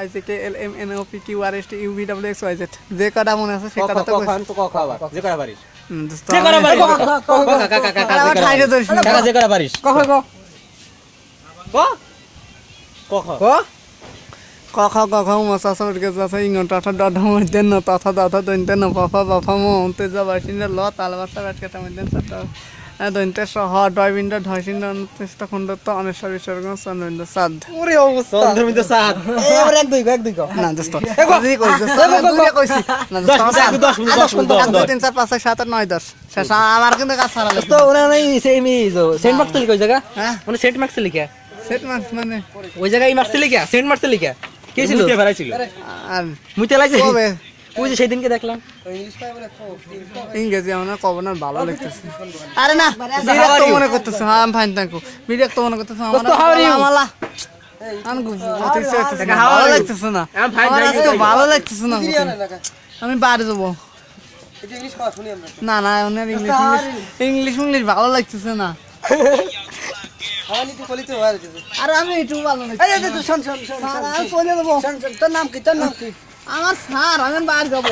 IC K L M N O P Q R S T U V W X Y Z যে কটা মনে আছে সে কটা তো কইছি। তো ক খাবার যে করা পারিস যে করা পারিস কাকা কাকা কাকা আরে আমার ঠাইরে ধরিস না। কাকা যে করা পারিস ক ক। ক? ক? খ ক ক খ গ ঘ ম চ ছ ট কে জ ছ ই ঙ ট ঠ ড ঢ ন ত থ দ থ দ ন প ফ ব ফ ম তে জ ব শ ল তাল বা সা ব্যাট কেটা মধ্যে সত দৈন্তে সহ ডয় বিন্দ ঢয় সিন্দ অনুষ্ঠিত খণ্ড তো অনেশ্বর বিসর্গ চন্দ্রবিন্দ সাদ ওরে অবস্থা চন্দ্রমিত সাত এবার এক দুই এক দুই না দোস্ত যদি কইছি দোস্ত মিনিট মিনিট শেষ আমার কিন্তু কাজ সারা ওনা নাই সেম সেন্ট মার্কস লিখা ওই জায়গা হ্যাঁ মানে সেন্ট মার্কস লিখা সেট মার্কস মানে? ওই জায়গায় মার্কস লিখা সেন্ট মার্কস লিখা কে ছিল? কে বেড়াইছিল আর কবে? ওই যে সেদিনকে দেখলাম। ইংরেজি আমার কব না ভালো লাগতেছে। আরে না বিরক্ত মনে করতেছে হ্যাঁ আমি ফাইন বিরক্ত মনে করতেছে আমার? আমালা ভালো লাগতেছে না. ভালো লাগতেছে না। আমি বাড়ি যাব। না না ওনার ইংলিশ ইংলিশ ইংলিশ ভালো লাগতেছে না। আরে আমি একটু ভালো লাগতেছে শোন শোন শোন চলে যাব তোর নাম কি? তোর নাম কি? আমার স্যার আমি বাড়ি যাব।